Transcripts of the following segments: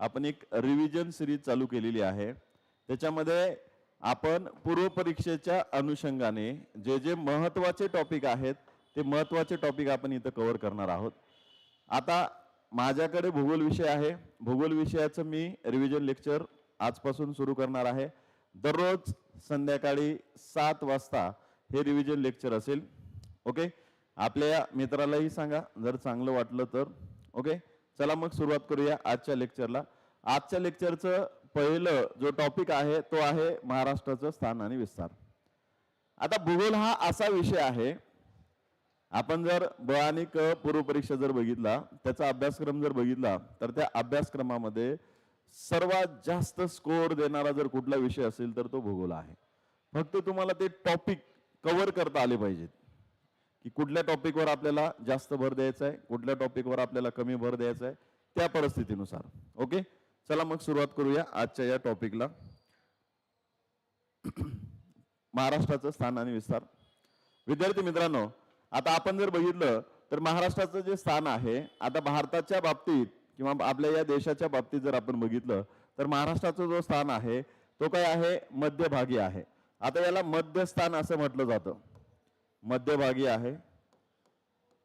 आपण एक revision series चालू केलेली आहे. त्याच्यामध्ये आपण पूर्व परीक्षेच्या अनुषंगाने जे जे महत्त्वाचे टॉपिक आहेत ते महत्त्वाचे टॉपिक आपण इथं कव्हर करणार आहोत. आता माझ्याकडे भूगोल विषय आहे. भूगोल विषयाचं मी रिव्हिजन लेक्चर आजपासून सुरू करणार आहे. दररोज संध्याकाळी सात वाजता हे रिव्हिजन लेक्चर असेल. ओके आपल्या मित्रालाही सांगा. जर चांगलं वाटलं तर. ओके चला मग सुरुवात करूया आजच्या लेक्चरला आजच्या लेक्चरचं पहिलं जो टॉपिक आहे तो आहे महाराष्ट्राचं स्थान आणि विस्तार. आता भूगोल हा असा विषय आहे आपण जर ब आणि क पूर्व परीक्षा जर बघितला त्याचा अभ्यासक्रम जर बघितला तर त्या अभ्यासक्रमामध्ये सर्वात जास्त स्कोअर देणारा जर कुठला विषय असेल तर तो भूगोल आहे. फक्त तुम्हाला ते टॉपिक कव्हर करता आले पाहिजेत. की कुठल्या टॉपिकवर आपल्याला जास्त भर द्यायचा आहे कुठल्या टॉपिकवर आपल्याला कमी भर द्यायचा आहे त्या परिस्थितीनुसार. ओके चला मग सुरुवात करूया आजच्या या टॉपिकला महाराष्ट्राचं स्थान आणि विस्तार. विद्यार्थी मित्रांनो आता आपण जर बघितलं तर महाराष्ट्राचं जे स्थान आहे आता भारताच्या बाबतीत किंवा आपल्या या देशाच्या बाबतीत जर आपण बघितलं तर महाराष्ट्राचं जो स्थान आहे तो काय आहे? मध्यभागी आहे. आता याला मध्यस्थान असं म्हटलं जातं. मध्यभागी आहे.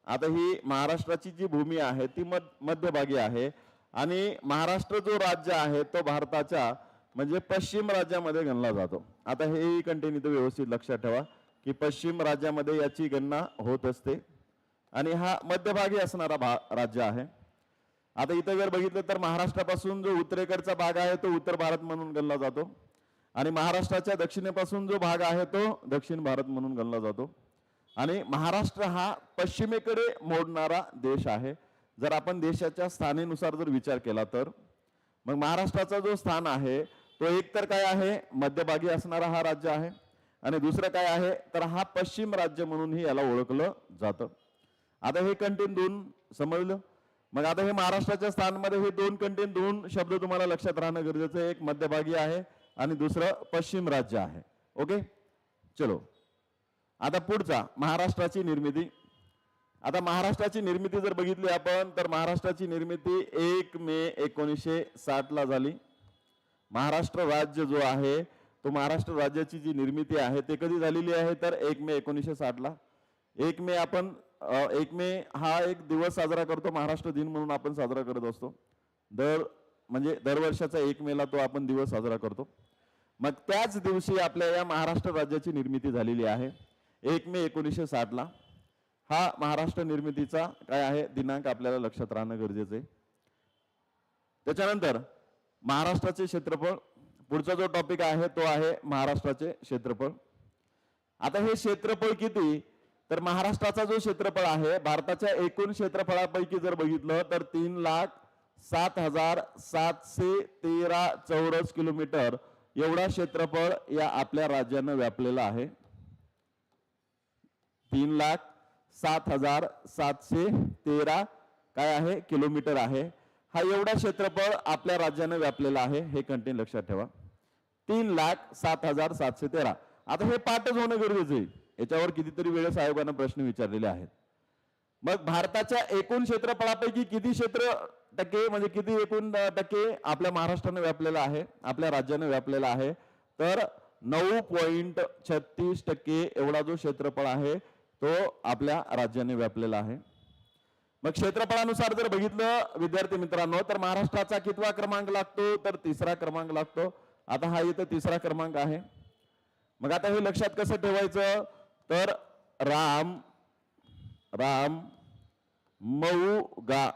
आता ही महाराष्ट्राची जी भूमी आहे ती मध मध्यभागी आहे. आणि महाराष्ट्र जो राज्य आहे तो भारताच्या म्हणजे पश्चिम राज्यामध्ये गणला जातो. आता हेही कंटिन्यू इथं व्यवस्थित लक्षात ठेवा की पश्चिम राज्यामध्ये याची गणना होत असते. आणि हा मध्यभागी असणारा भा राज्य आहे. आता इथं जर बघितलं तर महाराष्ट्रापासून जो उत्तरेकडचा भाग आहे तो उत्तर भारत म्हणून गणला जातो. आणि महाराष्ट्राच्या दक्षिणेपासून जो भाग आहे तो दक्षिण भारत म्हणून गणला जातो. आणि महाराष्ट्र हा पश्चिमेकडे मोडणारा देश आहे. जर आपण देशाच्या स्थानेनुसार जर विचार केला तर मग महाराष्ट्राचा जो स्थान आहे तो एक तर काय आहे मध्यभागी असणारा हा राज्य आहे आणि दुसरं काय आहे तर हा पश्चिम राज्य म्हणूनही याला ओळखलं जातं. आता हे कंटेन दोन समजलं. मग आता हे महाराष्ट्राच्या स्थानमध्ये हे दोन कंटेन दोन शब्द तुम्हाला लक्षात राहणं गरजेचं आहे. एक मध्यभागी आहे आणि दुसरं पश्चिम राज्य आहे. ओके चलो. आता पुढचा महाराष्ट्राची निर्मिती. आता महाराष्ट्राची निर्मिती जर बघितली आपण तर महाराष्ट्राची निर्मिती एक मे एकोणीसशे साठला झाली. महाराष्ट्र राज्य जो आहे तो महाराष्ट्र राज्याची जी निर्मिती आहे ते कधी झालेली आहे? तर एक मे एकोणीसशे साठला एक मे आपण एक मे हा एक दिवस साजरा करतो महाराष्ट्र दिन म्हणून आपण साजरा करत असतो. दर म्हणजे दरवर्षाचा एक मेला तो आपण दिवस साजरा करतो. मग त्याच दिवशी आपल्या या महाराष्ट्र राज्याची निर्मिती झालेली आहे. एक मे एकोणीसशे साठला हा महाराष्ट्र निर्मितीचा काय आहे? दिनांक आपल्याला लक्षात राहणं गरजेचं आहे. त्याच्यानंतर महाराष्ट्राचे क्षेत्रफळ पुढचा जो टॉपिक आहे तो आहे महाराष्ट्राचे क्षेत्रफळ. आता हे क्षेत्रफळ किती? तर महाराष्ट्राचा जो क्षेत्रफळ आहे भारताच्या एकूण क्षेत्रफळापैकी जर बघितलं तर तीन लाख सात हजार सातशे तेरा चौरस किलोमीटर एवढा क्षेत्रफळ या आपल्या राज्यानं व्यापलेला आहे. तीन लाख सात हजार सातशे तेरा काय आहे? किलोमीटर आहे. हा एवढा क्षेत्रफळ आपल्या राज्यानं व्यापलेला आहे. हे कंटेन लक्षात ठेवा. तीन लाख सात हजार सातशे तेरा. आता हे पाठच होणं गरजेचं आहे. याच्यावर कितीतरी वेळेस आयोगानं प्रश्न विचारलेले आहेत. मग भारताच्या एकूण क्षेत्रफळापैकी किती क्षेत्र टक्के म्हणजे किती एकूण टक्के आपल्या महाराष्ट्रानं व्यापलेला आहे आपल्या राज्यानं व्यापलेला आहे? तर नऊ पॉईंट छत्तीस टक्के एवढा जो क्षेत्रफळ आहे तो आपल्या राज्याने व्यापलेला आहे. मग क्षेत्रफळानुसार जर बघितलं विद्यार्थी मित्रांनो तर महाराष्ट्राचा कितवा क्रमांक लागतो? तर तिसरा क्रमांक लागतो. आता हा इथं तिसरा क्रमांक आहे. मग आता हे लक्षात कसं ठेवायचं? तर राम राम मऊ गा.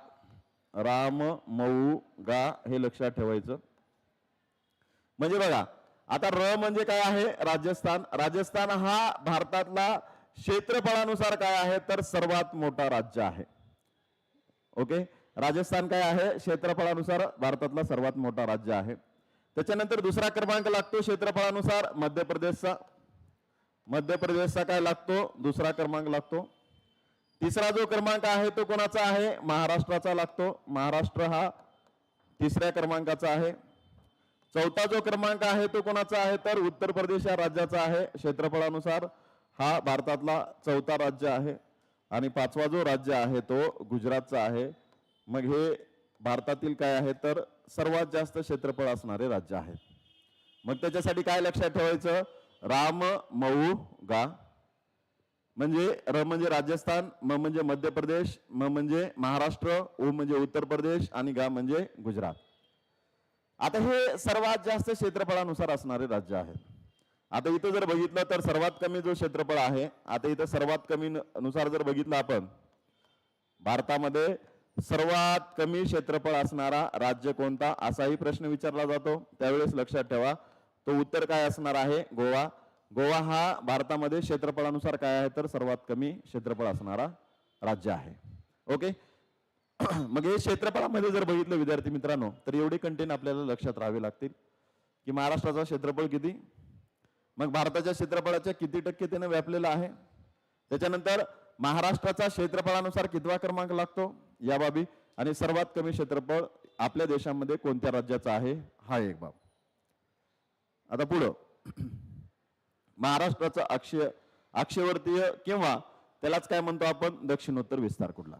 राम मऊ गा हे लक्षात ठेवायचं. म्हणजे बघा आता र म्हणजे काय आहे? राजस्थान. राजस्थान हा भारतातला क्षेत्रफळानुसार काय आहे? तर सर्वात मोठा राज्य आहे. ओके? राजस्थान काय आहे? क्षेत्रफळानुसार भारतातला सर्वात मोठा राज्य आहे. त्याच्यानंतर दुसरा क्रमांक लागतो क्षेत्रफळानुसार मध्य प्रदेशचा मध्य प्रदेशचा काय लागतो? दुसरा क्रमांक लागतो. तिसरा जो क्रमांक आहे तो कोणाचा आहे? महाराष्ट्राचा लागतो. महाराष्ट्र हा तिसऱ्या क्रमांकाचा आहे. चौथा जो क्रमांक आहे तो कोणाचा आहे? तर उत्तर प्रदेश या राज्याचा आहे. क्षेत्रफळानुसार हा भारतातला चौथा राज्य आहे आणि पाचवा जो राज्य आहे तो गुजरातचा आहे. मग हे भारतातील काय आहे तर सर्वात जास्त क्षेत्रफळ असणारे राज्य आहे. मग त्याच्यासाठी काय लक्षात ठेवायचं? राम मऊ गा. म्हणजे र म्हणजे राजस्थान म म्हणजे मध्य प्रदेश म म्हणजे महाराष्ट्र ओ म्हणजे उत्तर प्रदेश आणि गा म्हणजे गुजरात. आता हे सर्वात जास्त क्षेत्रफळानुसार असणारे राज्य आहेत. आता इथं जर बघितलं तर सर्वात कमी जो क्षेत्रफळ आहे आता इथं सर्वात कमी नुसार जर बघितलं आपण भारतामध्ये सर्वात कमी क्षेत्रफळ असणारा राज्य कोणता असाही प्रश्न विचारला जातो. त्यावेळेस लक्षात ठेवा तो उत्तर काय असणार आहे? गोवा. गोवा हा भारतामध्ये क्षेत्रफळानुसार काय आहे? तर सर्वात कमी क्षेत्रफळ असणारा राज्य आहे. ओके? मग हे क्षेत्रफळामध्ये जर बघितलं विद्यार्थी मित्रांनो तर एवढी कंटेन आपल्याला लक्षात राहावी लागतील की महाराष्ट्राचा क्षेत्रफळ किती? मग भारताच्या क्षेत्रफळाच्या किती टक्के त्यानं व्यापलेलं आहे? त्याच्यानंतर महाराष्ट्राचा क्षेत्रफळानुसार कितवा क्रमांक लागतो? या बाबी. आणि सर्वात कमी क्षेत्रफळ आपल्या देशामध्ये कोणत्या राज्याचा आहे? हा एक बाब. आता पुढं. महाराष्ट्राचा अक्षय अक्षवर्तीय किंवा त्यालाच काय म्हणतो आपण? दक्षिणोत्तर विस्तार कुठला?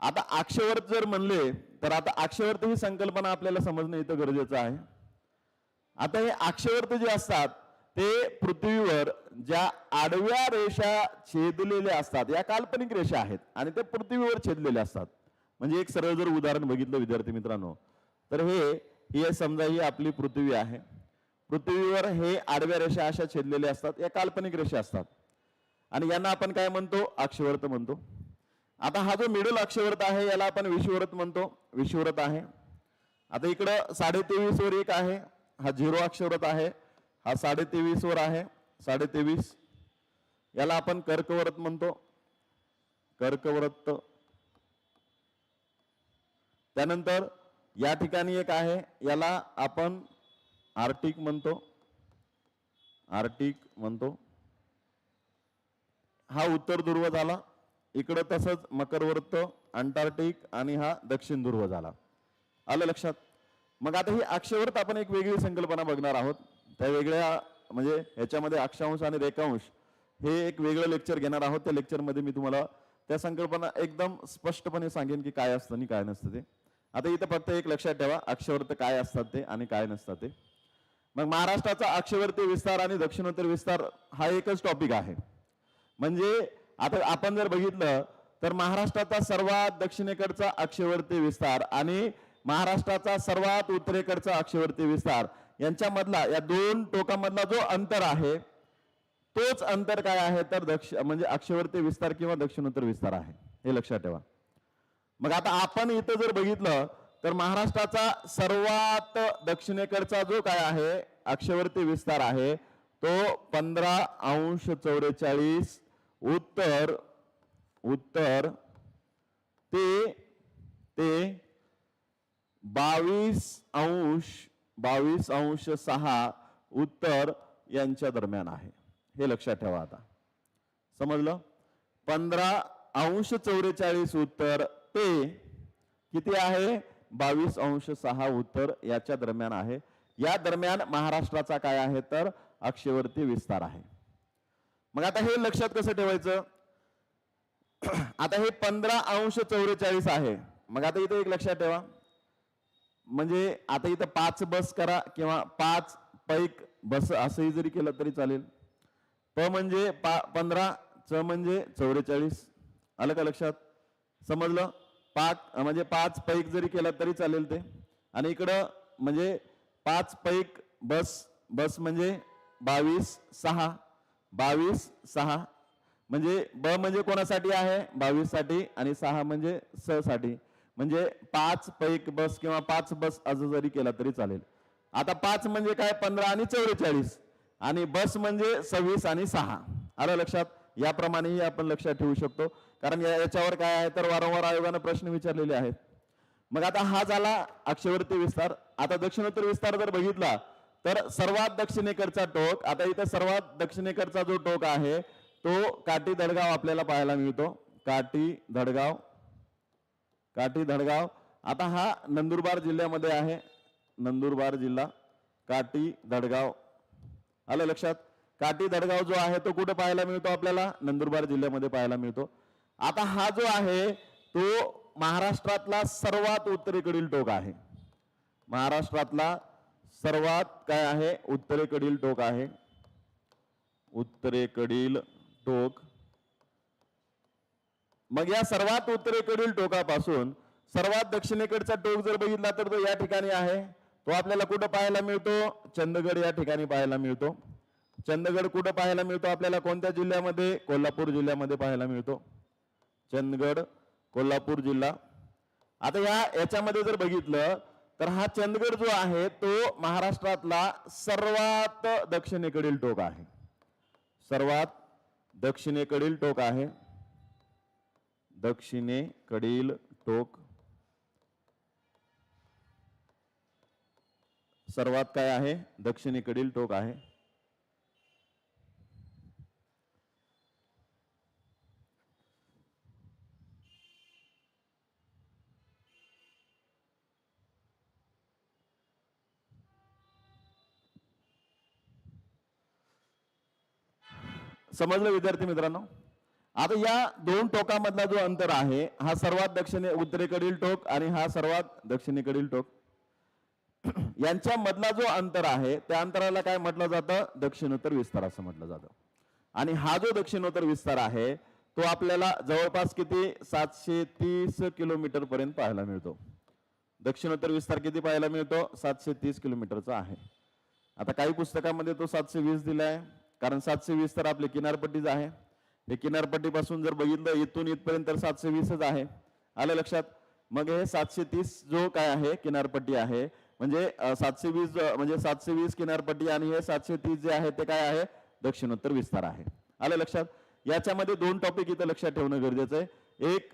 आता अक्षवर्त जर म्हणले तर आता अक्षवर्त ही संकल्पना आपल्याला समजणं इथं गरजेचं आहे. आता हे अक्षवर्त जे असतात ते पृथ्वीवर ज्या आडव्या रेषा छेदलेल्या असतात या काल्पनिक रेषा आहेत आणि ते पृथ्वीवर छेदलेले असतात. म्हणजे एक सरळ जर उदाहरण बघितलं विद्यार्थी मित्रांनो तर हे ही समजा ही आपली पृथ्वी आहे. पृथ्वीवर हे आडव्या रेषा अशा छेदलेल्या असतात या काल्पनिक रेषा असतात. आणि यांना आपण काय म्हणतो? अक्षवर्त म्हणतो. आता हा जो मिडल अक्षवर्त आहे याला आपण विश्वव्रत म्हणतो. विश्वव्रत आहे. आता इकडं साडे तेवीस वर एक आहे. हा झिरो अक्षरत आहे हा साडेतेवीसवर वर आहे साडेतेवीस. याला आपण कर्कव्रत म्हणतो. कर्कव्रत. त्यानंतर या ठिकाणी एक आहे याला आपण आर्टिक म्हणतो. आर्टिक म्हणतो. हा उत्तर ध्रुव झाला. इकडं तसंच मकरवर्त अंटार्क्टिक आणि हा दक्षिण ध्रुव झाला. आलं लक्षात? मग आता ही अक्षवर्त आपण एक वेगळी संकल्पना बघणार आहोत. त्या वेगळ्या म्हणजे ह्याच्यामध्ये अक्षांश आणि रेखांश हे एक वेगळं लेक्चर घेणार आहोत. त्या लेक्चरमध्ये मी तुम्हाला त्या संकल्पना एकदम स्पष्टपणे सांगेन की काय असतं आणि काय नसतं ते. आता इथं फक्त एक लक्षात ठेवा अक्षवर्त काय असतात ते आणि काय नसतात ते. मग महाराष्ट्राचा अक्षवर्ती विस्तार आणि दक्षिणोत्तर विस्तार हा एकच टॉपिक आहे. म्हणजे आता आपण जर बघितलं तर महाराष्ट्राचा सर्वात दक्षिणेकडचा अक्षवर्ती विस्तार आणि महाराष्ट्राचा सर्वात उत्तरेकडचा अक्षवर्ती विस्तार. यांच्यामधला या दोन टोकामधला जो अंतर आहे तोच अंतर काय आहे? तर दक्ष म्हणजे अक्षवर्ती विस्तार किंवा दक्षिणोत्तर विस्तार आहे. हे लक्षात ठेवा. मग आता आपण इथं जर बघितलं तर महाराष्ट्राचा सर्वात दक्षिणेकडचा जो काय आहे अक्षवर्ती विस्तार आहे तो पंधरा अंश चौवेचाळीस उत्तर उत्तर ते ते बावीस अंश बावीस अंश सहा उत्तर यांच्या दरम्यान आहे. हे लक्षात ठेवा आता. समजलं? पंधरा अंश चौवेचाळीस उत्तर ते किती आहे? बावीस अंश सहा उत्तर याच्या दरम्यान आहे. या दरम्यान महाराष्ट्राचा काय आहे तर? अक्षवर्ती विस्तार आहे. मग आता हे लक्षात कसं ठेवायचं? आता हे पंधरा अंश चौवेचाळीस आहे. मग आता इथे एक लक्षात ठेवा. म्हणजे आता इथं पाच बस करा किंवा पाच पैक बस असंही जरी केलं तरी चालेल. प म्हणजे पा पंधरा च म्हणजे चौवेचाळीस. आलं का लक्षात? समजलं? पाच म्हणजे पाच पैक जरी केला तरी चालेल ते. आणि इकडं म्हणजे पाच पैक बस बस म्हणजे बावीस सहा. बावीस सहा. म्हणजे ब म्हणजे कोणासाठी आहे? बावीससाठी आणि सहा म्हणजे स साठी. म्हणजे पाच पैक बस किंवा पाच बस असं जरी केला तरी चालेल. आता पाच म्हणजे काय? पंधरा आणि चौवेचाळीस. आणि बस म्हणजे सव्वीस आणि सहा. आलं लक्षात? याप्रमाणेही आपण लक्षात ठेवू शकतो. कारण याच्यावर काय आहे? तर वारंवार आयोगानं प्रश्न विचारलेले आहेत. मग आता हा झाला अक्षवर्ती विस्तार. आता दक्षिणोत्तर विस्तार जर बघितला तर सर्वात दक्षिणेकडचा टोक आता इथे सर्वात दक्षिणेकडचा जो टोक आहे तो काटी धडगाव आपल्याला पाहायला मिळतो. काटी धडगाव काटी धडगाव. आता हा नंदुरबार जिल्ह्यामध्ये आहे. नंदुरबार जिल्हा काटी धडगाव. आलं लक्षात? काटी धडगाव जो आहे तो कुठे पाहायला मिळतो आपल्याला? नंदुरबार जिल्ह्यामध्ये पाहायला मिळतो. आता हा जो आहे तो महाराष्ट्रातला सर्वात उत्तरेकडील टोक आहे. महाराष्ट्रातला सर्वात काय आहे? उत्तरेकडील टोक आहे. उत्तरेकडील टोक मग या सर्वात उत्तरेकडील टोकापासून सर्वात दक्षिणेकडचा टोक जर बघितला तर तो या ठिकाणी आहे. तो आपल्याला कुठं पाहायला मिळतो? चंदगड या ठिकाणी पाहायला मिळतो. चंदगड कुठं पाहायला मिळतो? आपल्याला कोणत्या जिल्ह्यामध्ये? कोल्हापूर जिल्ह्यामध्ये पाहायला मिळतो. चंदगड कोल्हापूर जिल्हा. आता या याच्यामध्ये जर बघितलं तर हा चंदगड जो आहे तो महाराष्ट्रातला सर्वात दक्षिणेकडील टोक आहे. सर्वात दक्षिणेकडील टोक आहे. दक्षिणेकडील टोक. सर्वात काय आहे? दक्षिणेकडील टोक आहे. समजलं विद्यार्थी मित्रांनो? आता या दोन टोकामधला जो अंतर आहे हा सर्वात दक्षिणे उत्तरेकडील टोक आणि हा सर्वात दक्षिणेकडील टोक. यांच्या मधला जो अंतर आहे त्या अंतराला काय म्हटलं जातं? दक्षिणोत्तर विस्तार असं म्हटलं जातं. आणि हा जो दक्षिणोत्तर विस्तार आहे तो आपल्याला जवळपास किती? सातशे तीस किलोमीटर पर्यंत पाहायला मिळतो. दक्षिणोत्तर विस्तार किती पाहायला मिळतो? सातशे तीस किलोमीटरचा आहे. आता काही पुस्तकामध्ये तो सातशे वीस दिला आहे कारण सातशे वीस तर आपली किनारपट्टीच आहे. हे किनारपट्टीपासून जर बघितलं इथून इथपर्यंत तर सातशे वीसच आहे. आलं लक्षात? मग हे सातशे तीस जो काय आहे किनारपट्टी आहे म्हणजे सातशे वीस म्हणजे सातशे वीस किनारपट्टी आणि हे सातशे तीस जे आहे ते काय आहे? दक्षिणोत्तर विस्तार आहे. आलं लक्षात? याच्यामध्ये दोन टॉपिक इथं लक्षात ठेवणं गरजेचं आहे. एक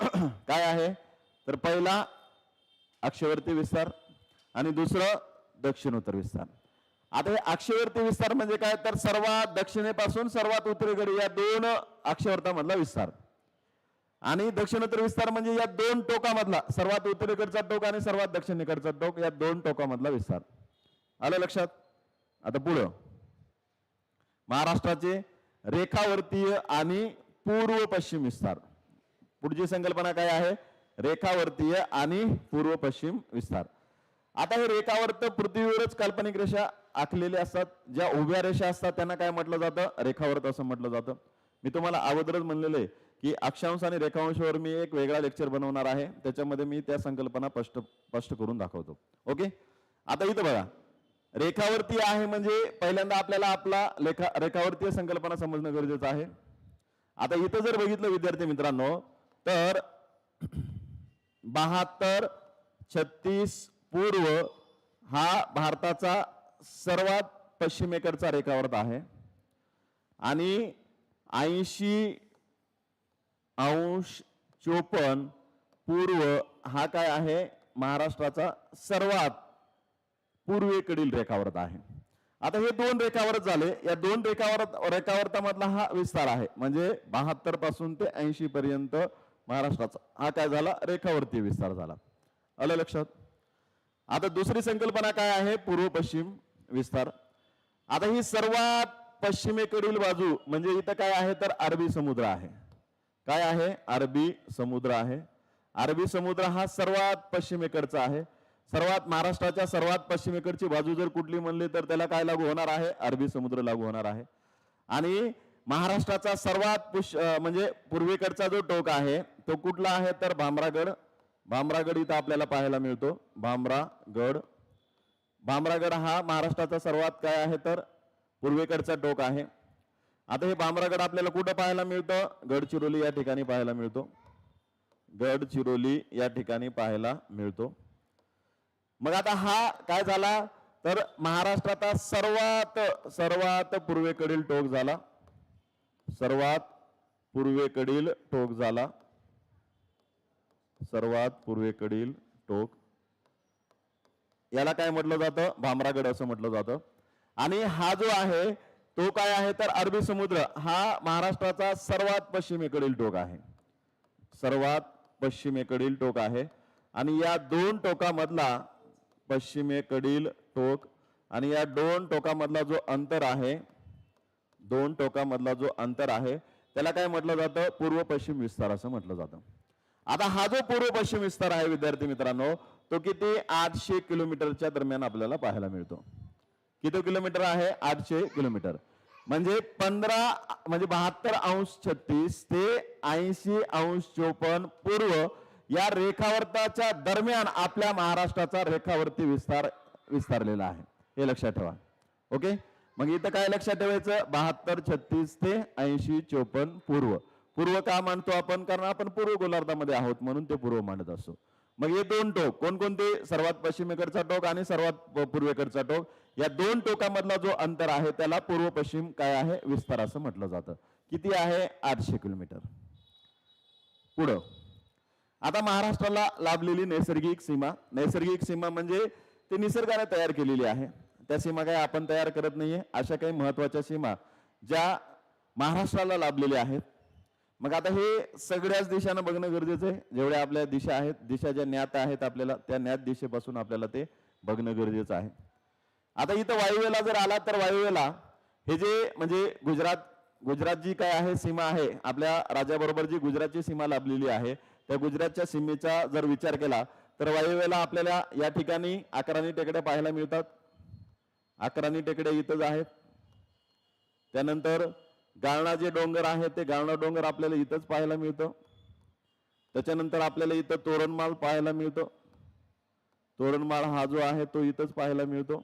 काय आहे? तर पहिला अक्षवर्ती विस्तार आणि दुसरं दक्षिणोत्तर विस्तार. आता हे अक्षवर्ती विस्तार म्हणजे काय? तर सर्वात दक्षिणेपासून सर्वात उत्तरेकडे या दोन अक्षवर्तामधला विस्तार. आणि दक्षिणोत्तर विस्तार म्हणजे या दोन टोकामधला सर्वात उत्तरेकडचा टोक आणि सर्वात दक्षिणेकडचा टोक या दोन टोकामधला विस्तार. आलं लक्षात? आता पुढं. महाराष्ट्राचे रेखावर्तीय आणि पूर्व पश्चिम विस्तार. पुढची संकल्पना काय आहे? रेखावर्तीय आणि पूर्व पश्चिम विस्तार. आता हे रेखावर्त पृथ्वीवरच काल्पनिक रेषा आखलेले असतात ज्या उभ्या रेषा असतात त्यांना काय म्हटलं जातं? रेखावर्त असं म्हटलं जातं. मी तुम्हाला अगोदरच म्हणलेलं आहे की अक्षांश आणि रेखांशावर मी एक वेगळा लेक्चर बनवणार आहे. त्याच्यामध्ये मी त्या संकल्पना स्पष्ट स्पष्ट करून दाखवतो. ओके? आता इथं बघा. रेखावर्ती आहे म्हणजे पहिल्यांदा आपल्याला आपला लेखा रेखावर्तीय संकल्पना समजणं गरजेचं आहे. आता इथं जर बघितलं विद्यार्थी मित्रांनो तर बहात्तर छत्तीस पूर्व हा भारताचा सर्वात पश्चिमेकडचा रेखावर्त आहे. आणि ऐंशी अंश चोपन्न पूर्व हा काय आहे? महाराष्ट्राचा सर्वात पूर्वेकडील रेखावर्त आहे. आता हे दोन रेखावर्त झाले. या दोन रेखावर्त रेखावर्तामधला हा विस्तार आहे. म्हणजे बहात्तरपासून ते ऐंशी पर्यंत महाराष्ट्राचा हा काय झाला? रेखावर्तीय विस्तार झाला. आलं लक्षात? आता दुसरी संकल्पना काय आहे? पूर्व पश्चिम. विस्तार. आता ही सर्वात पश्चिमेकडील बाजू म्हणजे इथं काय आहे तर अरबी समुद्र आहे. काय आहे? अरबी समुद्र आहे. अरबी समुद्र हा सर्वात पश्चिमेकडचा आहे. सर्वात महाराष्ट्राच्या सर्वात पश्चिमेकडची बाजू जर कुठली म्हणली तर त्याला काय लागू होणार आहे? अरबी समुद्र लागू होणार आहे. आणि महाराष्ट्राचा सर्वात पुश म्हणजे पूर्वेकडचा जो टोक आहे तो कुठला आहे तर भामरागड. भामरागड इथं आपल्याला पाहायला मिळतो. भामरागड भामरागड हा महाराष्ट्राचा सर्वात काय आहे तर पूर्वेकडचा टोक आहे. आता हे भामरागड आपल्याला कुठं पाहायला मिळतं? गडचिरोली या ठिकाणी पाहायला मिळतो. गडचिरोली या ठिकाणी पाहायला मिळतो. मग आता हा काय झाला? तर महाराष्ट्राचा सर्वात सर्वात पूर्वेकडील टोक झाला. सर्वात पूर्वेकडील टोक झाला. सर्वात पूर्वेकडील टोक याला काय म्हटलं जातं? भामरागड असं म्हटलं जातं. आणि हा जो आहे तो काय आहे? तर अरबी समुद्र. हा महाराष्ट्राचा सर्वात पश्चिमेकडील टोक आहे. सर्वात पश्चिमेकडील टोक आहे. आणि या दोन टोकामधला पश्चिमेकडील टोक आणि या दोन टोकामधला जो अंतर आहे दोन टोकामधला जो अंतर आहे त्याला काय म्हटलं जातं? पूर्व पश्चिम विस्तार असं म्हटलं जातं. आता हा जो पूर्व पश्चिम विस्तार आहे विद्यार्थी मित्रांनो तो किती? आठशे किलोमीटरच्या दरम्यान आपल्याला पाहायला मिळतो. किती किलोमीटर आहे? आठशे किलोमीटर. म्हणजे पंधरा म्हणजे बहात्तर अंश छत्तीस ते ऐंशी अंश चोपन्न पूर्व या रेखावर्ताच्या दरम्यान आपल्या महाराष्ट्राचा रेखावर्ती विस्तार विस्तारलेला आहे. हे लक्षात ठेवा. ओके? मग इथं काय लक्षात ठेवायचं? बहात्तर छत्तीस ते ऐंशी चोपन्न पूर्व. पूर्व का मानतो आपण? कारण आपण पूर्व गोलार्धामध्ये आहोत म्हणून ते पूर्व मानत असतो. मग हे दोन टोक कोणकोणते? सर्वात पश्चिमेकडचा टोक आणि सर्वात पूर्वेकडचा टोक. या दोन टोकामधला जो अंतर आहे त्याला पूर्व पश्चिम काय आहे? विस्तार असं म्हटलं जातं. किती आहे? आठशे किलोमीटर. पुढं. आता महाराष्ट्राला लाभलेली नैसर्गिक सीमा. नैसर्गिक सीमा म्हणजे ते निसर्गाने तयार केलेली आहे. त्या सीमा काय आपण तयार करत नाहीये. अशा काही महत्त्वाच्या सीमा ज्या महाराष्ट्राला लाभलेल्या आहेत मग आता हे सगळ्याच दिशानं बघणं गरजेचं आहे. जेवढ्या आपल्या दिशा आहेत दिशा ज्या ज्ञात आहेत आपल्याला त्या ज्ञात दिशेपासून आपल्याला ते बघणं गरजेचं आहे. आता इथं वायुवेला जर आला तर वायुवेला हे जे म्हणजे गुजरात गुजरात जी काय आहे सीमा आहे आपल्या राज्याबरोबर जी गुजरातची सीमा लाभलेली आहे त्या गुजरातच्या सीमेचा जर विचार केला तर वायुवेला आपल्याला या ठिकाणी अकराणी टेकड्या पाहायला मिळतात. अकराणी टेकड्या इथंच आहेत. त्यानंतर गाळणा जे डोंगर आहे ते गाळणा डोंगर आपल्याला इथंच पाहायला मिळतं. त्याच्यानंतर आपल्याला इथं तोरणमाळ पाहायला मिळतो. तोरणमाळ हा जो आहे तो इथंच पाहायला मिळतो.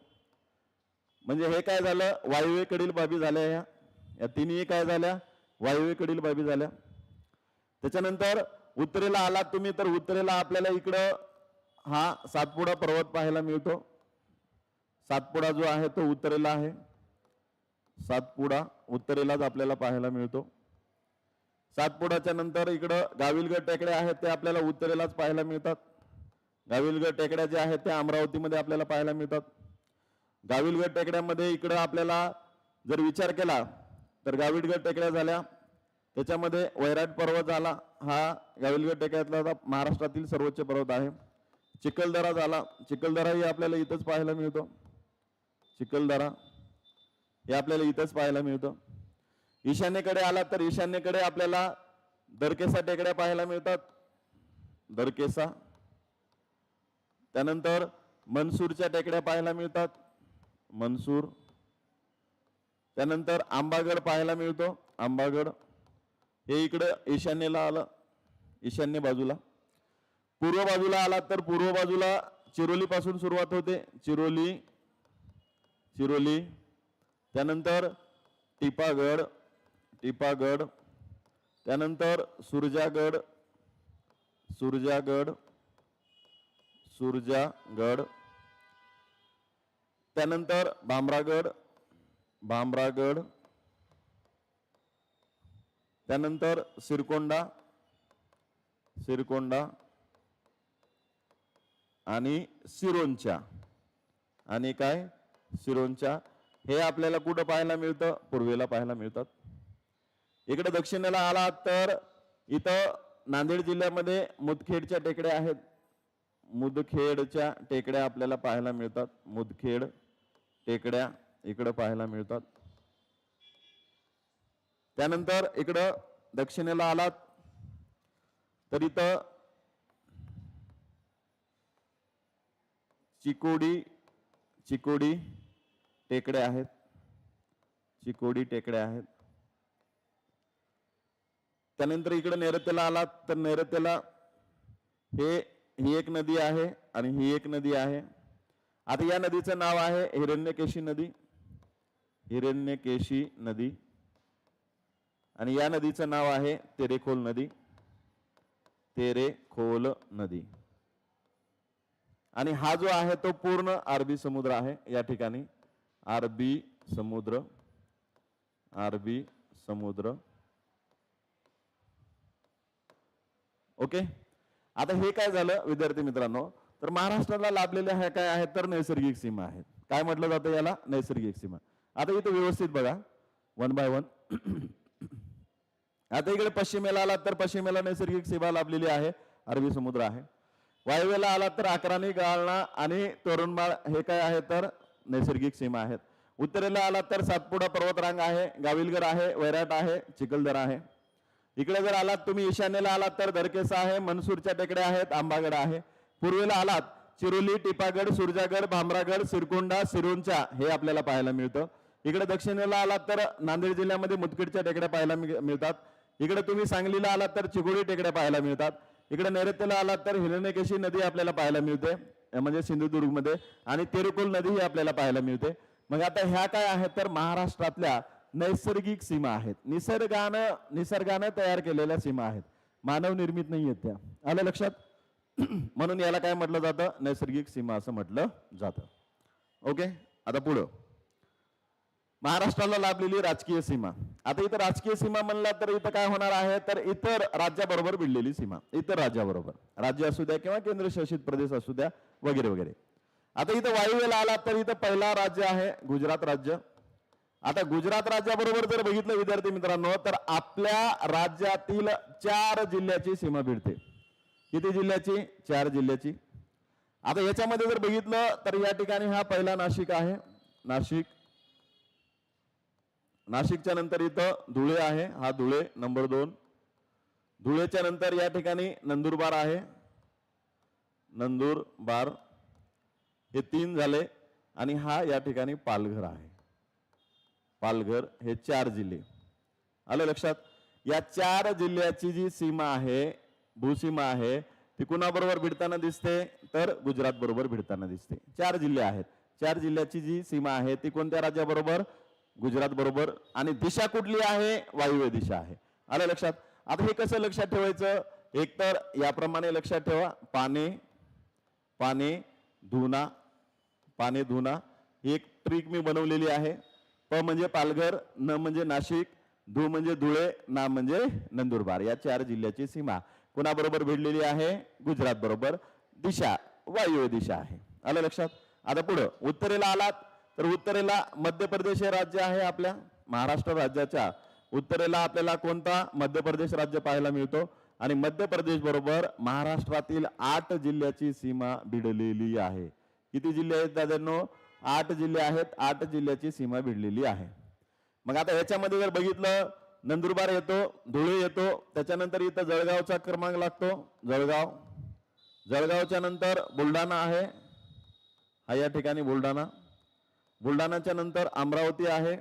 म्हणजे हे काय झालं? वायव्येकडील बाबी झाल्या ह्या या तिन्ही काय झाल्या? वायव्येकडील बाबी झाल्या. त्याच्यानंतर उत्तरेला आलात तुम्ही तर उत्तरेला आपल्याला इकडं हा सातपुडा पर्वत पाहायला मिळतो. सातपुडा जो आहे तो उत्तरेला आहे. सातपुडा उत्तरेलाच आपल्याला पाहायला मिळतो. सातपुडाच्या नंतर इकडं गाविलगड टेकड्या आहेत ते आपल्याला उत्तरेलाच पाहायला मिळतात. गाविलगड टेकड्या ज्या आहेत त्या अमरावतीमध्ये आपल्याला पाहायला मिळतात. गाविलगड टेकड्यामध्ये इकडं आपल्याला जर विचार केला तर गाविलगड टेकड्या झाल्या. त्याच्यामध्ये वैराट पर्वत झाला हा गाविलगड टेकड्यातला महाराष्ट्रातील सर्वोच्च पर्वत आहे. चिखलदरा झाला चिखलदराही आपल्याला इथंच पाहायला मिळतो. चिखलदरा. हे आपल्याला इथंच पाहायला मिळतं. ईशान्येकडे आला तर ईशान्येकडे आपल्याला दरकेसा टेकड्या पाहायला मिळतात. दरकेसा. त्यानंतर मनसूरच्या टेकड्या पाहायला मिळतात. मनसूर. त्यानंतर आंबागड पाहायला मिळतो. आंबागड. हे इकडं ईशान्येला आलं. ईशान्य बाजूला. पूर्व बाजूला आला तर पूर्व बाजूला चिरोलीपासून सुरुवात होते. चिरोली. चिरोली. त्यानंतर टिपागड टिपागड. त्यानंतर सुरजागड सुरजागड सुरजागड. त्यानंतर भामरागड भामरागड. त्यानंतर सिरकोंडा सिरकोंडा. आणि सिरोंच्या आणि काय? सिरोंच्या हे आपल्याला कुठं पाहायला मिळतं? पूर्वेला पाहायला मिळतात. इकडे दक्षिणेला आला तर इथं नांदेड जिल्ह्यामध्ये मुदखेडच्या टेकड्या आहेत. मुदखेडच्या टेकड्या आपल्याला पाहायला मिळतात. मुदखेड टेकड्या इकडं पाहायला मिळतात. त्यानंतर इकडं दक्षिणेला आलात तर इथं चिकोडी चिकोडी टेकड्या आहेत. चिकोडी टेकड्या आहेत. त्यानंतर इकडे नैऋत्यला आलात तर नैऋत्यला हे ही एक नदी आहे आणि ही एक नदी आहे. आता या नदीचं नाव आहे हिरण्यकेशी नदी. हिरण्यकेशी नदी. आणि या नदीचं नाव आहे तेरेखोल नदी. तेरेखोल नदी. आणि हा जो आहे तो पूर्ण अरबी समुद्र आहे या ठिकाणी. अरबी समुद्र अरबी समुद्र. ओके? आता हे काय झालं विद्यार्थी मित्रांनो? तर महाराष्ट्राला लाभलेल्या ह्या काय आहेत? तर नैसर्गिक सीमा आहेत. काय म्हटलं जातं याला? नैसर्गिक सीमा. आता इथं व्यवस्थित बघा. वन बाय वन आता इकडे पश्चिमेला आलात तर पश्चिमेला नैसर्गिक सीमा लाभलेली आहे. अरबी समुद्र आहे. वायव्येला आलात तर अकराणी गाळणा आणि तोरणमाळ हे काय आहे तर नैसर्गिक सीमा आहेत. उत्तरेला आलात तर सातपुडा पर्वतरांग आहे गाविलगर आहे वैराट आहे चिखलदरा आहे. इकडे जर आलात तुम्ही ईशान्येला आलात तर दरकेसा आहे मनसूरच्या टेकड्या आहेत आंबागड आहे. पूर्वेला आलात चिरोली टिपागड सुरजागड भामरागड सिरकोंडा सिरोंचा हे आपल्याला पाहायला मिळतं. इकडे दक्षिणेला आलात तर नांदेड जिल्ह्यामध्ये मुदखेडच्या टेकड्या पाहायला मिळतात. इकडे तुम्ही सांगलीला आलात तर चिगोडी टेकड्या पाहायला मिळतात. इकडे नैऋत्यला आलात तर हिरण्यकेशी नदी आपल्याला पाहायला मिळते. म्हणजे सिंधुदुर्गमध्ये. आणि तेरुकुल नदी ही आपल्याला पाहायला मिळते. मग आता ह्या काय आहेत? तर महाराष्ट्रातल्या नैसर्गिक सीमा आहेत. निसर्गानं निसर्गानं तयार केलेल्या सीमा आहेत. मानव निर्मित नाही आहेत त्या. आलं लक्षात? म्हणून याला काय म्हटलं जातं? नैसर्गिक सीमा असं म्हटलं जातं. ओके? आता पुढं. महाराष्ट्राला लाभलेली राजकीय सीमा. आता इथं राजकीय सीमा म्हणला तर इथं काय होणार आहे? तर इतर राज्याबरोबर भिडलेली सीमा. इतर राज्याबरोबर. राज्य असू द्या किंवा केंद्रशासित प्रदेश असू द्या वगैरे वगैरे. आता इथं वायुव्येला आला तर इथं पहिला राज्य आहे गुजरात राज्य. आता गुजरात राज्याबरोबर जर बघितलं विद्यार्थी मित्रांनो तर आपल्या राज्यातील चार जिल्ह्याची सीमा भिडते. किती जिल्ह्याची? चार जिल्ह्याची. आता याच्यामध्ये जर बघितलं तर या ठिकाणी हा पहिला नाशिक आहे. नाशिक नाशिकच्या नंतर इथं धुळे आहे. हा धुळे नंबर दोन. धुळेच्या नंतर या ठिकाणी नंदुरबार आहे. नंदुरबार हे तीन झाले आणि हा या ठिकाणी पालघर आहे. पालघर हे चार जिल्हे. आलं लक्षात? या चार जिल्ह्याची जी सीमा आहे भूसीमा आहे ती कुणाबरोबर भिडताना दिसते? तर गुजरात बरोबर भिडताना दिसते. चार जिल्हे आहेत. चार जिल्ह्याची जी सीमा आहे ती कोणत्या राज्याबरोबर? गुजरात बरोबर आणि दिशा कुठली आहे? वायुव्य दिशा आहे. आलं लक्षात? आता हे कसं लक्षात ठेवायचं? एकतर याप्रमाणे लक्षात ठेवा. पाने पाने धुना पाने धुना. ही एक ट्रिक मी बनवलेली आहे. प म्हणजे पालघर न म्हणजे नाशिक धु म्हणजे धुळे ना म्हणजे नंदुरबार. या चार जिल्ह्याची सीमा कुणाबरोबर भिडलेली आहे? गुजरात बरोबर. दिशा वायव्य दिशा आहे. आलं लक्षात? आता पुढं. उत्तरेला आलात. तर उत्तरेला मध्य प्रदेश हे राज्य आहे आपल्या महाराष्ट्र राज्याच्या. उत्तरेला आपल्याला कोणता मध्य प्रदेश राज्य पाहायला मिळतो? आणि मध्य प्रदेश बरोबर महाराष्ट्रातील आठ जिल्ह्याची सीमा भिडलेली आहे. किती जिल्हे आहेत दादांनो? आठ जिल्हे आहेत आठ जिल्ह्याची सीमा भिडलेली आहे. मग आता याच्यामध्ये जर बघितलं नंदुरबार येतो धुळे येतो त्याच्यानंतर इथं जळगावचा क्रमांक लागतो. जळगाव. जळगावच्या नंतर बुलढाणा आहे. हा या ठिकाणी बुलढाणा. बुलढाणाच्या नंतर अमरावती आहे.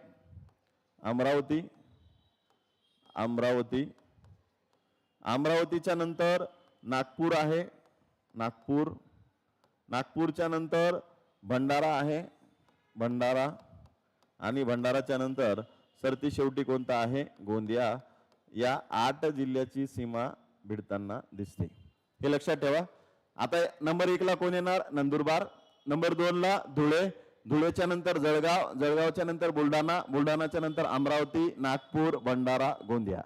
अमरावती अमरावती अमरावतीच्या नंतर नागपूर आहे. नागपूर नागपूरच्या नंतर भंडारा आहे. भंडारा आणि भंडाराच्या नंतर सरती शेवटी कोणता आहे? गोंदिया. या आठ जिल्ह्याची सीमा भिडताना दिसते. हे लक्षात ठेवा. आता नंबर एकला कोण येणार? नंदुरबार. नंबर दोनला धुळे. धुळेच्या नंतर जळगाव जळगावच्या नंतर बुलढाणा बुलढाणाच्या नंतर अमरावती नागपूर भंडारा गोंदिया.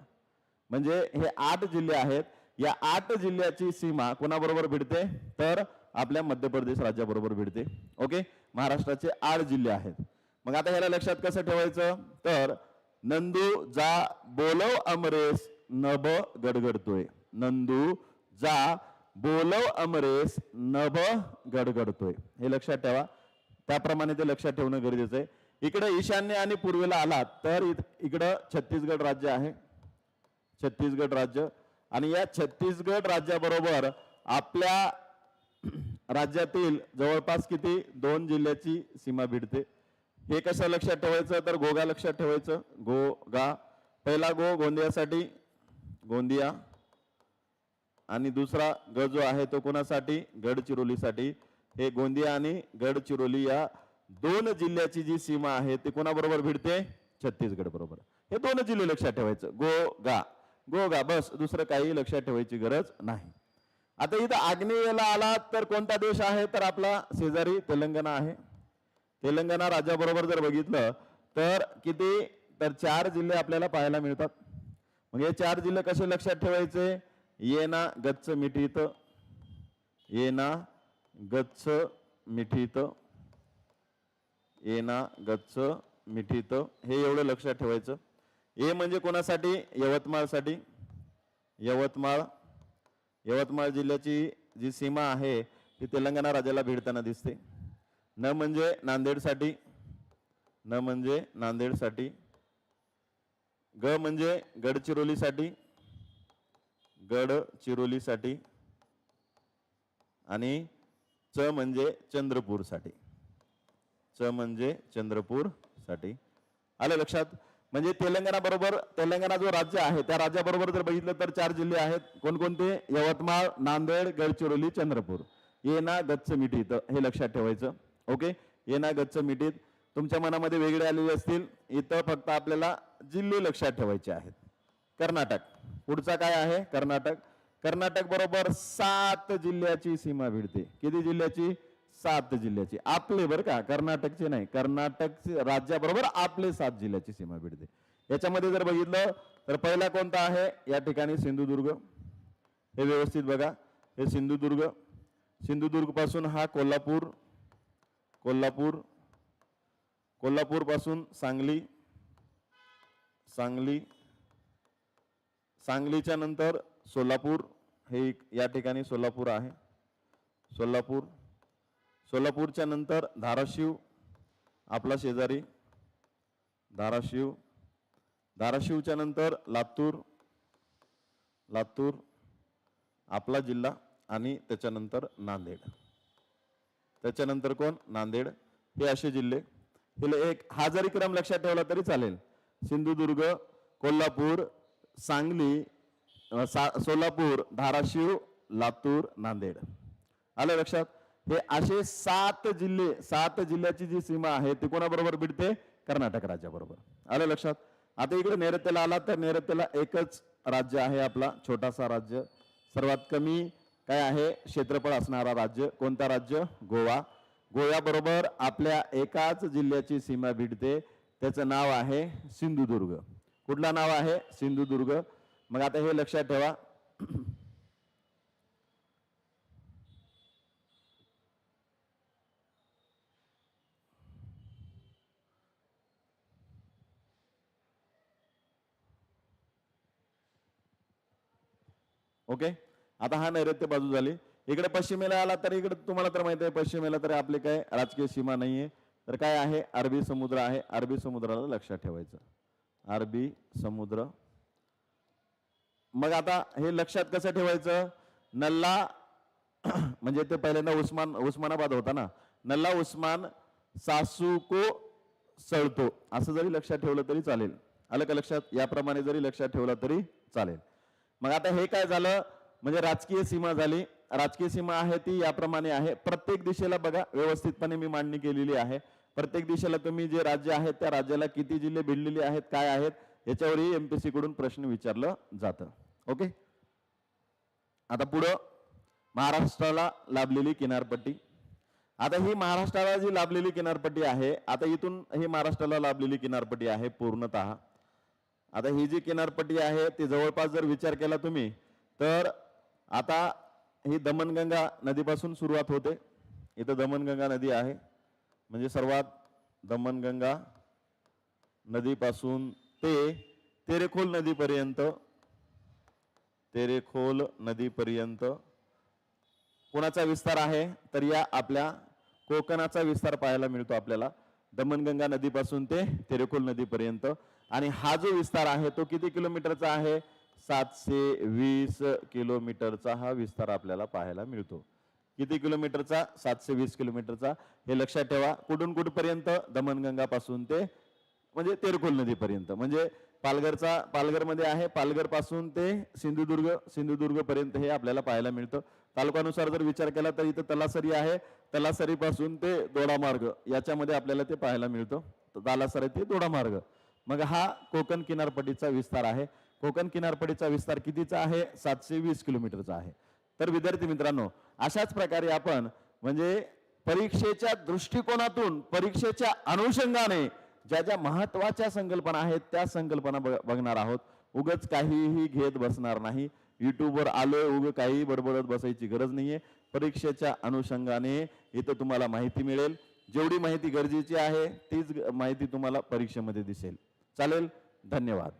म्हणजे हे आठ जिल्हे आहेत. या आठ जिल्ह्याची सीमा कोणाबरोबर भिडते? तर आपल्या मध्य प्रदेश राज्याबरोबर भिडते. ओके? महाराष्ट्राचे आठ जिल्हे आहेत. मग आता ह्याला लक्षात कसं ठेवायचं? तर नंदू जा बोलव अमरेस नभ गडगडतोय. नंदू जा बोलव अमरेस नभ गडगडतोय. हे लक्षात ठेवा. त्याप्रमाणे ते लक्षात ठेवणं गरजेचं आहे. इकडे ईशान्य आणि पूर्वेला आलात तर इकडं छत्तीसगड राज्य आहे. छत्तीसगड राज्य. आणि या छत्तीसगड राज्याबरोबर आपल्या राज्यातील जवळपास किती? दोन जिल्ह्याची सीमा भिडते. हे कसं लक्षात ठेवायचं? तर गोगा लक्षात ठेवायचं. गो गा पहिला गो गोंदियासाठी गोंदिया. आणि दुसरा ग जो आहे तो कोणासाठी? गडचिरोलीसाठी. हे गोंदिया आणि गडचिरोली या दोन जिल्ह्याची जी सीमा आहे ती कोणाबरोबर भिडते? छत्तीसगड बरोबर. हे दोन जिल्हे लक्षात ठेवायचं. गो गा गो गा बस दुसरं काही लक्षात ठेवायची गरज नाही. आता इथं आग्नेयला आला तर कोणता देश आहे? तर आपला शेजारी तेलंगणा आहे. तेलंगणा राज्याबरोबर जर बघितलं तर किती? तर चार जिल्हे आपल्याला पाहायला मिळतात. मग हे चार जिल्हे कसे लक्षात ठेवायचे? ये ना गच्च मिठीत येना गच्च मिठीत येना गच्च मिठीत हे एवढं लक्षात ठेवायचं. ए म्हणजे कोणासाठी? यवतमाळसाठी. यवतमाळ यवतमाळ जिल्ह्याची जी सीमा आहे ती तेलंगणा राज्याला भिडताना दिसते. न म्हणजे नांदेडसाठी न म्हणजे नांदेडसाठी ग म्हणजे गडचिरोलीसाठी गडचिरोलीसाठी आणि च म्हणजे चंद्रपूरसाठी. च म्हणजे चंद्रपूरसाठी. आलं लक्षात? म्हणजे तेलंगणा बरोबर तेलंगणा जो राज्य आहे त्या राज्याबरोबर जर बघितलं तर चार जिल्हे आहेत. कोणकोणते? यवतमाळ नांदेड गडचिरोली चंद्रपूर. येना गच्च मिठी इथं हे लक्षात ठेवायचं. ओके? येना गच्च मिठीत. तुमच्या मनामध्ये वेगळे आलेले असतील. इथं फक्त आपल्याला जिल्हे लक्षात ठेवायचे आहेत. कर्नाटक. पुढचा काय आहे? कर्नाटक. कर्नाटक बरोबर सात जिल्ह्याची सीमा भिडते. किती जिल्ह्याची? सात जिल्ह्याची. आपले बरं का कर्नाटकचे नाही कर्नाटक राज्याबरोबर आपले सात जिल्ह्याची सीमा भिडते. याच्यामध्ये जर बघितलं तर पहिला कोणता आहे? या ठिकाणी सिंधुदुर्ग. हे व्यवस्थित बघा. हे सिंधुदुर्ग. सिंधुदुर्गपासून हा कोल्हापूर. कोल्हापूर. कोल्हापूरपासून सांगली. सांगली. सांगलीच्या नंतर सोलापूर. हे एक या ठिकाणी सोलापूर आहे. सोलापूर सोलापूरच्या नंतर धाराशिव आपला शेजारी. धाराशिव धाराशिवच्या नंतर लातूर लातूर आपला जिल्हा आणि त्याच्यानंतर नांदेड. त्याच्यानंतर कोण? नांदेड. हे असे जिल्हे. हे एक हा जरी क्रम लक्षात ठेवला तरी चालेल. सिंधुदुर्ग कोल्हापूर सांगली सा- सोलापूर धाराशिव लातूर नांदेड. आलं लक्षात? हे असे सात जिल्हे सात जिल्ह्याची जी सीमा आहे ती कोणाबरोबर भिडते कर्नाटक राज्याबरोबर. आलं लक्षात? आता इकडे नैऋत्यला आला तर नैऋत्यला एकच राज्य आहे आपला छोटासा राज्य. सर्वात कमी काय आहे? क्षेत्रफळ असणारा राज्य. कोणता राज्य? गोवा. गोव्याबरोबर आपल्या एकाच जिल्ह्याची सीमा भिडते. त्याचं नाव आहे सिंधुदुर्ग. कुठला नाव आहे? सिंधुदुर्ग. मग आता हे लक्षात ठेवा. ओके आता हा नैऋत्य बाजू झाली. इकडे पश्चिमेला आला तर इकडे तुम्हाला तर माहिती आहे पश्चिमेला तर आपली काय राजकीय सीमा नाहीये. तर काय आहे? अरबी समुद्र आहे. अरबी समुद्राला लक्षात ठेवायचं. अरबी समुद्र मग आता हे लक्षात कसं ठेवायचं? नल्ला म्हणजे ते पहिल्यांदा उस्मान उस्मानाबाद होता ना? नल्ला उस्मान सासूको सळतो. असं जरी लक्षात ठेवलं तरी चालेल. आलं का लक्षात याप्रमाणे जरी लक्षात ठेवलं तरी चालेल. मग आता हे काय झालं? म्हणजे राजकीय सीमा झाली. राजकीय सीमा आहे ती याप्रमाणे आहे. प्रत्येक दिशेला बघा व्यवस्थितपणे मी मांडणी केलेली आहे. प्रत्येक दिशेला तुम्ही जे राज्य आहेत त्या राज्याला किती जिल्हे भिडलेले आहेत काय आहेत याच्यावरही एमपीसी कडून प्रश्न विचारलं जातं. ओके? आता पुढं महाराष्ट्राला लाभलेली किनारपट्टी. आता ही महाराष्ट्राला जी लाभलेली किनारपट्टी आहे आता इथून ही महाराष्ट्राला लाभलेली किनारपट्टी आहे पूर्णतः. आता ही जी किनारपट्टी आहे ती जवळपास जर विचार केला तुम्ही तर आता ही दमणगंगा नदीपासून सुरुवात होते. इथं दमणगंगा नदी आहे. म्हणजे सर्वात दमणगंगा नदीपासून ते तेरेखोल नदीपर्यंत तेरेखोल नदीपर्यंत. कोणाचा विस्तार आहे? तर या आपल्या कोकणाचा विस्तार पाहायला मिळतो आपल्याला. दमणगंगा नदीपासून ते तेरेखोल नदीपर्यंत. आणि हा जो विस्तार आहे तो किती किलोमीटरचा आहे? सातशे वीस किलोमीटरचा हा विस्तार आपल्याला पाहायला मिळतो. किती किलोमीटरचा? सातशे वीस किलोमीटरचा. हे लक्षात ठेवा. कुठून कुठपर्यंत? दमनगंगापासून ते म्हणजे तेरखोल नदीपर्यंत. म्हणजे पालघरचा पालघरमध्ये आहे. पालघरपासून ते सिंधुदुर्ग सिंधुदुर्गपर्यंत हे आपल्याला पाहायला मिळतं. तालुकानुसार जर विचार केला तर इथं तलासरी आहे. तलासरीपासून ते दोडामार्ग याच्यामध्ये आपल्याला ते पाहायला मिळतं. तालासरी ते दोडामार्ग. मग हा कोकण किनारपट्टीचा विस्तार आहे. कोकण किनारपट्टीचा विस्तार कितीचा आहे? सातशे वीस किलोमीटरचा आहे. तर विद्यार्थी मित्रांनो अशाच प्रकारे आपण म्हणजे परीक्षेच्या दृष्टिकोनातून परीक्षेच्या अनुषंगाने ज्या ज्या महत्त्वाच्या संकल्पना आहेत त्या संकल्पना बघणार आहोत. उगच काहीही घेत बसणार नाही. युट्यूबवर आलोय उग काही बडबडत बसायची गरज नाहीये. परीक्षेच्या अनुषंगाने इथं तुम्हाला माहिती मिळेल. जेवढी माहिती गरजेची आहे तीच ग- माहिती तुम्हाला परीक्षेमध्ये दिसेल. चालेल? धन्यवाद.